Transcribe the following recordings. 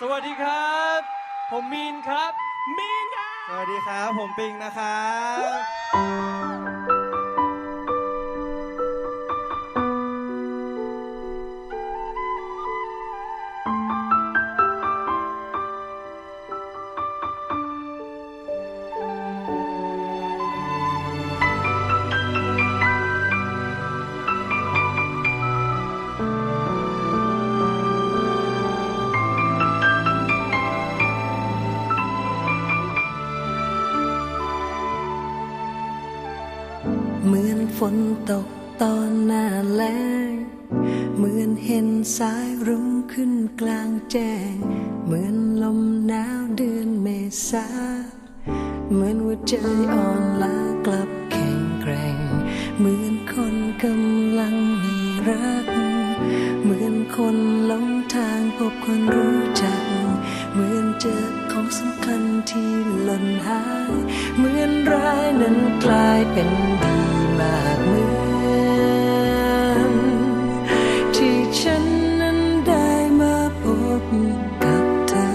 สวัสดีครับ ผมมีนครับ มีนครับ สวัสดีครับ ผมปิงนะครับ ฝนตกตอนหน้าแล้งเหมือนเห็นสายรุ้งขึ้นกลางแจ้ง เหมือนลมหนาวเดือนเมษา เหมือนหัวใจอ่อนล้ากลับแข็งแกร่ง เหมือนคนกำลังมีรัก เหมือนคนหลงทางพบคนรู้จัก เหมือนเจอของสำคัญที่หล่นหาย เหมือนร้ายนั้นกลายเป็นดี มากเหมือนที่ฉันนั้นได้มาพบกับเธอ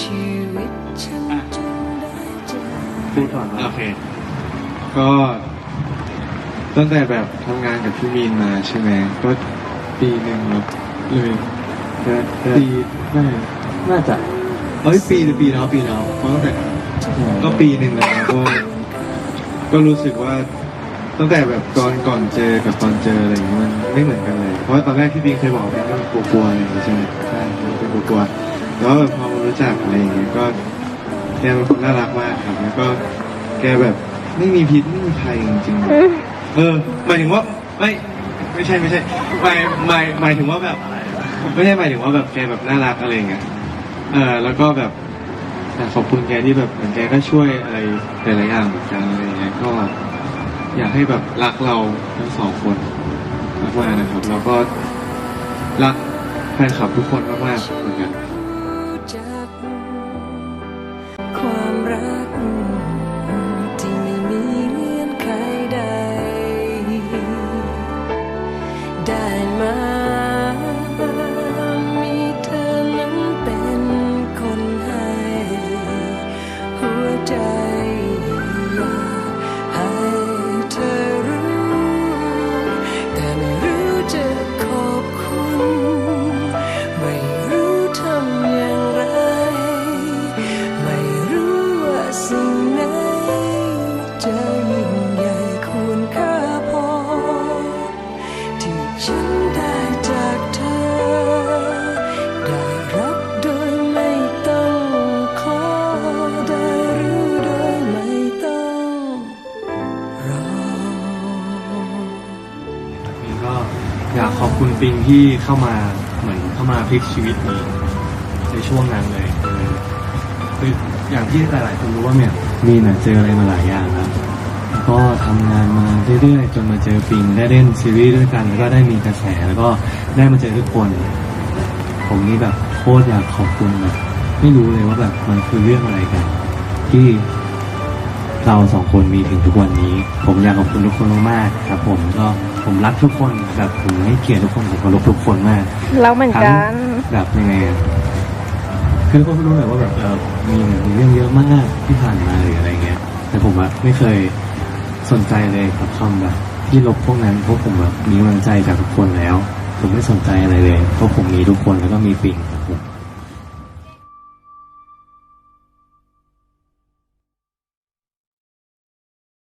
ชีวิตฉันจึงได้เจอพูดก่อนโอเค ก็ตั้งแต่แบบทำงานกับพี่มีนมาใช่ไหมก็ปีหนึ่งแล้วเลยปีไม่น่าจะเอ้ยปีหรือปีแล้วปีแล้วเพราะตั้งแต่ ก็ปีหนึ่งแล้วก็ก็รู้สึกว่าตั้งแต่แบบตอนก่อนเจอกับตอนเจออะไรอย่างเงี้ยมันไม่เหมือนกันเลย เพราะว่าตอนแรกที่บีเคยบอกว่ามันกลัวๆอะไรอย่างเงี้ยใช่ไหมใช่มันเป็นกลัวๆแต่ว่าแบบพอมารู้จักอะไรอย่างเงี้ยก็แกเป็นคนน่ารักมากครับแล้วก็แกแบบไม่มีพิษไม่มีภัยจริงๆ เออหมายถึงว่าไม่ไม่ใช่ไม่ใช่หมายหมายหมายถึงว่าแบบ ไม่ใช่หมายถึงว่าแบบแกแบบน่ารักอะไรอย่างเงี้ยเออแล้วก็แบบ อยากขอบคุณแกที่แบบเหมือนแกก็ช่วยอะไรหลายๆอย่างเหมือนกันอะไรอย่างเงี้ยก็ อยากให้แบบรักเราทั้งสองคนมากๆนะครับแล้วก็รักแฟนคลับทุกคนมากๆเหมือนกัน ความรักที่ไม่มีเงื่อนไขใดได้ หั ปิงที่เข้ามาเหมือนเข้ามาพลิกชีวิตนี้ในช่วงนั้นเลยเออคืออย่างที่หลายๆคนรู้ว่าเนี่ยมีน่ะเจออะไรมาหลายอย่างแล้วแล้วก็ทำงานมาเรื่อยๆจนมาเจอปิงได้เล่นซีรีส์ด้วยกันแล้วก็ได้มีกระแสแล้วก็ได้มาเจอทุกคน ผมนี่แบบโคตรอยากขอบคุณแบบไม่รู้เลยว่าแบบมันคือเรื่องอะไรกัน ที่เราสองคนมีถึงทุกวันนี้ ผมอยากขอบคุณทุกคนมากๆครับ ผมก็ ผมรักทุกคนแบบผมให้เกียรติทุกคนผมเคารพทุกคนมากเราเหมือนกันแบบยังไงอะคือทุกคนรู้เลยว่าแบบเออมีมีเรื่องเยอะมากที่ผ่านมาหรืออะไรเงี้ย แต่ผมอะไม่เคยสนใจเลยกับคำแบบที่ลบพวกนั้นเพราะผมแบบมีกำลังใจจากทุกคนแล้ว ผมไม่สนใจอะไรเลย เพราะผมมีทุกคนแล้วก็มีปิงครับผม